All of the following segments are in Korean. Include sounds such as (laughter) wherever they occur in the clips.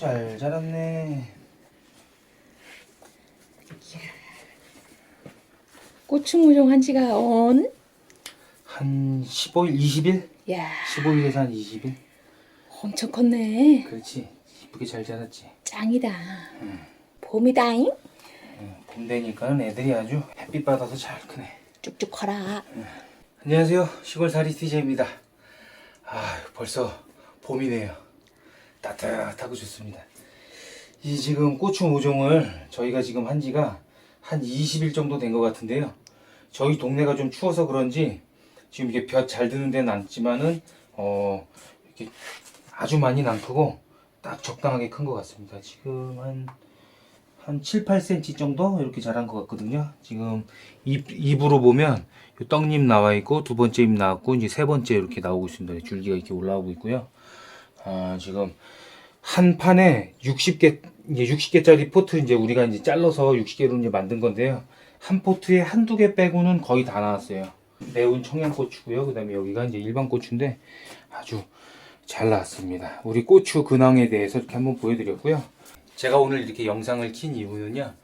잘 자랐네. 고추 모종한 지가 언? 한 15일, 20일? 야 15일에서 한 20일? 엄청 컸네. 그렇지. 이쁘게 잘 자랐지. 짱이다. 봄이다잉. 응, 봄 되니까는 애들이 아주 햇빛 받아서 잘 크네. 쭉쭉 커라. 안녕하세요. 시골살이 TJ입니다. 아, 벌써 봄이네요. 따뜻하고 좋습니다. 이 지금 고추 모종을 저희가 지금 한 지가 한 20일 정도 된 것 같은데요. 저희 동네가 좀 추워서 그런지 지금 이게 볕 잘 드는 데는 않지만은 어 이렇게 아주 많이 안 크고 딱 적당하게 큰 것 같습니다. 지금 한, 한 7, 8cm 정도 이렇게 자란 것 같거든요. 지금 잎, 잎으로 보면 요 떡잎 나와 있고 두 번째 잎 나왔고 이제 세 번째 이렇게 나오고 있습니다. 줄기가 이렇게 올라오고 있고요. 아, 지금 한 판에 60개 이제 60개짜리 포트 이제 우리가 이제 잘라서 60개로 이제 만든 건데요. 한 포트에 한두 개 빼고는 거의 다 나왔어요. 매운 청양고추고요. 그다음에 여기가 이제 일반 고추인데 아주 잘 나왔습니다. 우리 고추 근황에 대해서 이렇게 한번 보여드렸고요. 제가 오늘 이렇게 영상을 킨 이유는요.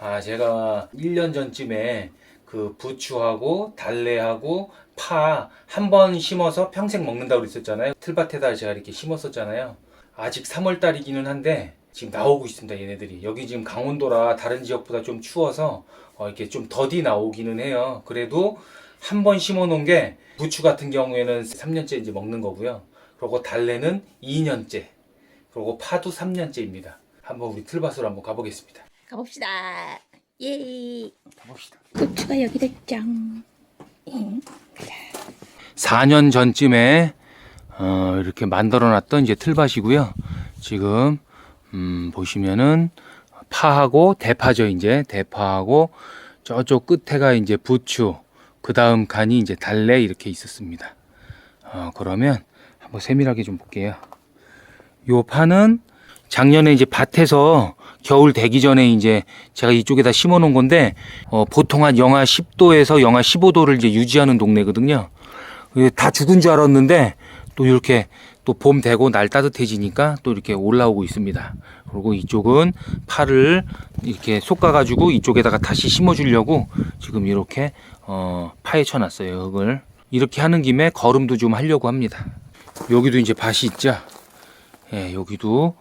아, 제가 1년 전쯤에 그 부추하고 달래하고 파 한 번 심어서 평생 먹는다고 그랬었잖아요. 틀밭에다 제가 이렇게 심었었잖아요. 아직 3월 달이기는 한데 지금 나오고 있습니다. 얘네들이. 여기 지금 강원도라 다른 지역보다 좀 추워서 어, 이렇게 좀 더디 나오기는 해요. 그래도 한 번 심어 놓은 게 부추 같은 경우에는 3년째 이제 먹는 거고요. 그리고 달래는 2년째. 그리고 파도 3년째입니다. 한번 우리 틀밭으로 한번 가보겠습니다. 가봅시다. 예. 가봅시다. 고추가 여기다 짱. 4년 전쯤에 어, 이렇게 만들어놨던 이제 틀밭이고요. 지금 음, 보시면은 파하고 대파죠 이제 대파하고 저쪽 끝에가 이제 부추 그 다음 간이 이제 달래 이렇게 있었습니다. 어, 그러면 한번 세밀하게 좀 볼게요. 요 파는 작년에 이제 밭에서 겨울 되기 전에 이제 제가 이쪽에다 심어 놓은 건데 어, 보통 한 영하 10도에서 영하 15도를 이제 유지하는 동네거든요. 다 죽은 줄 알았는데 또 이렇게 또 봄 되고 날 따뜻해지니까 또 이렇게 올라오고 있습니다. 그리고 이쪽은 파를 이렇게 솎아 가지고 이쪽에다가 다시 심어 주려고 지금 이렇게 어, 파헤쳐 놨어요. 흙을 이렇게 하는 김에 거름도 좀 하려고 합니다. 여기도 이제 밭이 있죠. 예, 여기도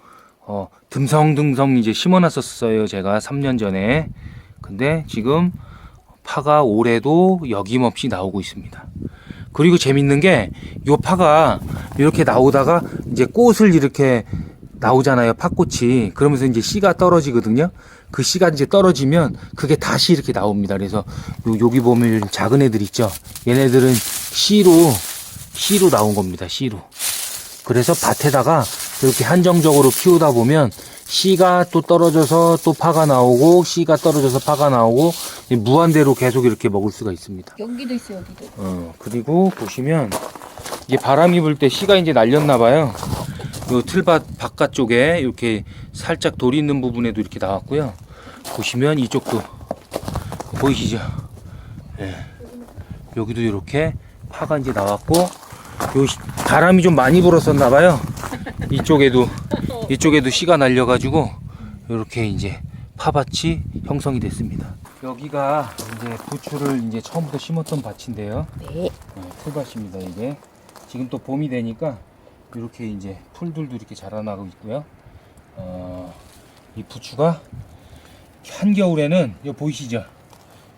어, 듬성듬성 이제 심어놨었어요. 제가 3년 전에. 근데 지금 파가 올해도 여김없이 나오고 있습니다. 그리고 재밌는 게 요 파가 이렇게 나오다가 이제 꽃을 이렇게 나오잖아요. 팥꽃이. 그러면서 이제 씨가 떨어지거든요. 그 씨가 이제 떨어지면 그게 다시 이렇게 나옵니다. 그래서 요, 여기 보면 작은 애들 있죠. 얘네들은 씨로 씨로 나온 겁니다. 씨로. 그래서 밭에다가 이렇게 한정적으로 키우다 보면 씨가 또 떨어져서 또 파가 나오고 씨가 떨어져서 파가 나오고 이 무한대로 계속 이렇게 먹을 수가 있습니다. 여기도 있어 여기도. 어, 그리고 보시면 이게 바람이 불 때 씨가 이제 날렸나 봐요. 요 틀밭 바깥쪽에 이렇게 살짝 돌이 있는 부분에도 이렇게 나왔고요. 보시면 이쪽도 보이시죠? 예. 여기도 이렇게 파가 이제 나왔고 요 시- 바람이 좀 많이 불었었나 봐요. 이쪽에도 이쪽에도 씨가 날려가지고 이렇게 이제 파밭이 형성이 됐습니다. 여기가 이제 부추를 이제 처음부터 심었던 밭인데요. 네. 네, 풀밭입니다 이게. 지금 또 봄이 되니까 이렇게 이제 풀들도 이렇게 자라나고 있고요. 어, 이 부추가 한겨울에는 여 보이시죠?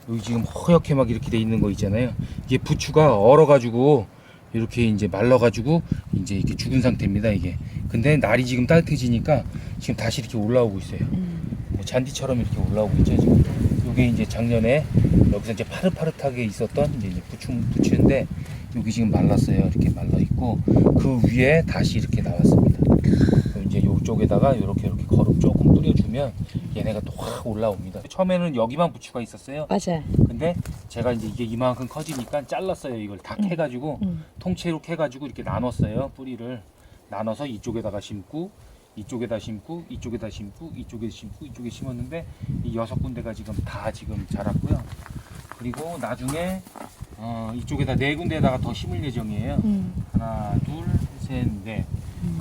여기 지금 허옇게 막 이렇게 돼 있는 거 있잖아요. 이게 부추가 얼어가지고 이렇게 이제 말라가지고 이제 이렇게 죽은 상태입니다 이게. 근데 날이 지금 따뜻해지니까 지금 다시 이렇게 올라오고 있어요. 뭐 잔디처럼 이렇게 올라오고 있죠 지금. 이게 이제 작년에 여기서 이제 파릇파릇하게 있었던 이제 부추 부추인데 여기 지금 말랐어요. 이렇게 말라 있고 그 위에 다시 이렇게 나왔습니다. 이제 이쪽에다가 이렇게 이렇게 거름 조금 뿌려주면 얘네가 또 확 올라옵니다. 처음에는 여기만 부추가 있었어요. 맞아. 근데 제가 이제 이게 이만큼 커지니까 잘랐어요. 이걸 다 음. 캐가지고 음. 통째로 캐가지고 이렇게 나눴어요. 뿌리를 나눠서 이쪽에다가 심고 이쪽에다 심고 이쪽에다 심고 이쪽에 심고 이쪽에 심었는데 이 여섯 군데가 지금 다 지금 자랐고요. 그리고 나중에 어, 이쪽에다 네 군데에다가 더 심을 예정이에요. 음. 하나, 둘, 셋, 넷.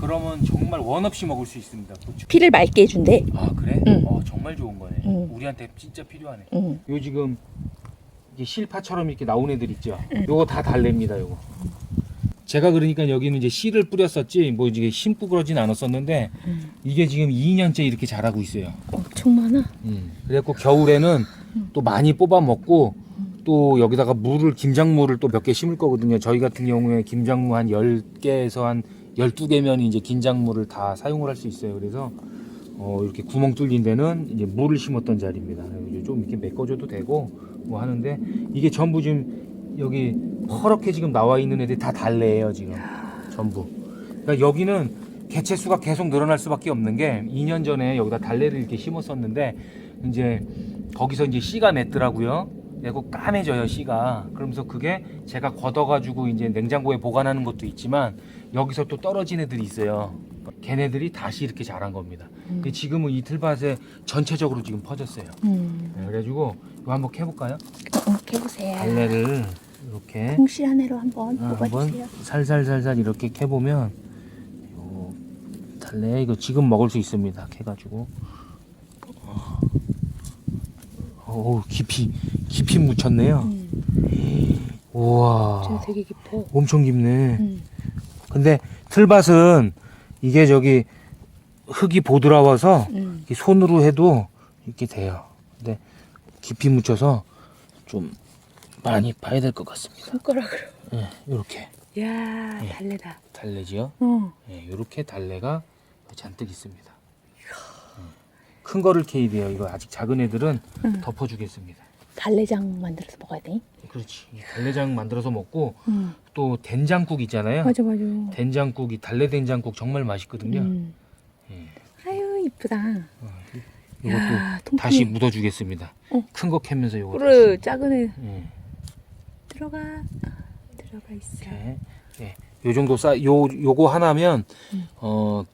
그러면 정말 원 없이 먹을 수 있습니다. 부추. 피를 맑게 해준대. 아 그래? 응. 어 정말 좋은 거네. 응. 우리한테 진짜 필요하네. 응. 요 지금 이게 실파처럼 이렇게 나온 애들 있죠. 요거 다 달래입니다. 요거. 제가 그러니까 여기는 이제 씨를 뿌렸었지 뭐 이게 심고 그러진 않았었는데 응. 이게 지금 2년째 이렇게 자라고 있어요. 엄청 많아. 음. 그래갖고 겨울에는 또 많이 뽑아 먹고 또 여기다가 물을 김장무를 또 몇 개 심을 거거든요. 저희 같은 경우에 김장무 한 10개에서 한 12개면 이제 김장무를 다 사용을 할 수 있어요. 그래서 어, 이렇게 구멍 뚫린 데는 이제 물을 심었던 자리입니다. 좀 이렇게 메꿔줘도 되고 뭐 하는데 이게 전부 지금 여기 퍼렇게 지금 나와 있는 애들이 다 달래예요 지금 전부. 그러니까 여기는 개체 수가 계속 늘어날 수밖에 없는 게 2년 전에 여기다 달래를 이렇게 심었었는데 이제 거기서 이제 씨가 맺더라고요. 내고 까매져요 씨가. 그러면서 그게 제가 걷어가지고 이제 냉장고에 보관하는 것도 있지만 여기서 또 떨어진 애들이 있어요. 걔네들이 다시 이렇게 자란 겁니다. 근데 지금은 이 틀밭에 전체적으로 지금 퍼졌어요. 음. 네, 그래가지고 이거 한번 캐볼까요? 어, 해보세요. 달래를 이렇게 동실 한해로 한번 아, 뽑아주세요. 한번 살살살살 이렇게 캐보면 요 달래 이거 지금 먹을 수 있습니다. 캐가지고 오 깊이 깊이 묻혔네요. 음. 저 우와 되게 깊어. 엄청 깊네. 음. 근데 틀밭은 이게 저기 흙이 보드라워서 음. 손으로 해도 이렇게 돼요. 근데 깊이 묻혀서 좀 많이 봐야 될 것 같습니다. 손가락으로. 예, 이렇게 야 예. 달래다. 달래지요. 어. 예, 이렇게 달래가 잔뜩 있습니다. 음. 큰 거를 캐야 돼요. 이거 아직 작은 애들은 응. 덮어주겠습니다. 달래장 만들어서 먹어야 돼. 그렇지. 이 달래장 만들어서 먹고 음. 또 된장국 있잖아요. 맞아 맞아. 된장국이 달래 된장국 정말 맛있거든요. 음. 예, 아유 이쁘다. 이것도 야, 통통해. 다시 묻어주겠습니다. 어. 큰 거 캐면서 이거 그래 작은 애. 예, 들어가. 아, 들어가 있어. 이렇게. 예, 요 정도 싸, 요 요거 하나면 음. 어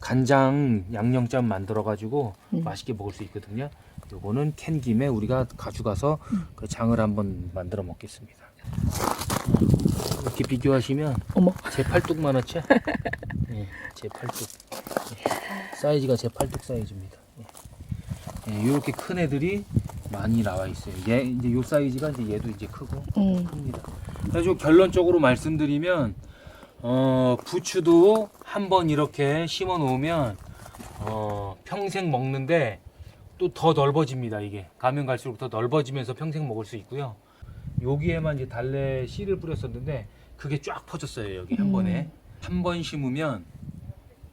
간장 양념장 만들어 가지고 음. 맛있게 먹을 수 있거든요. 요거는 캔 김에 우리가 가져가서 음. 그 장을 한번 만들어 먹겠습니다. 이렇게 비교하시면 어머. 제 팔뚝만하죠? (laughs) 예, 제 팔뚝. 예, 사이즈가 제 팔뚝 사이즈입니다. 예. 예, 이렇게 큰 애들이 많이 나와 있어요. 얘 이제 요 사이즈가 이제 얘도 이제 크고 음. 큽니다. 그래서 결론적으로 말씀드리면 어, 부추도 한 번 이렇게 심어 놓으면 어, 평생 먹는데 또 더 넓어집니다. 이게 가면 갈수록 더 넓어지면서 평생 먹을 수 있고요. 여기에만 이제 달래 씨를 뿌렸었는데 그게 쫙 퍼졌어요. 여기 한 음. 번에 한 번 심으면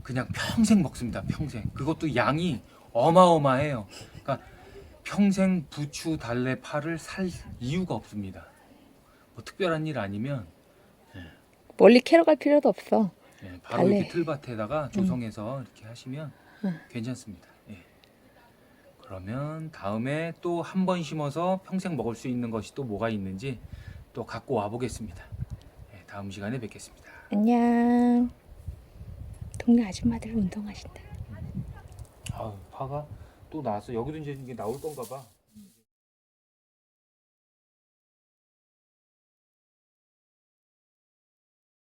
그냥 평생 먹습니다. 평생. 그것도 양이 어마어마해요. 그러니까 평생 부추 달래 파를 살 이유가 없습니다. 뭐 특별한 일 아니면 멀리 캐러 갈 필요도 없어. 예, 바로 달래. 이렇게 틀밭에다가 조성해서 이렇게 하시면 응. 괜찮습니다. 예. 그러면 다음에 또 한 번 심어서 평생 먹을 수 있는 것이 또 뭐가 있는지 또 갖고 와 보겠습니다. 예, 다음 시간에 뵙겠습니다. 안녕. 동네 아줌마들 운동하신다. 아, 파가 또 나왔어. 여기도 이제 이게 나올 건가 봐.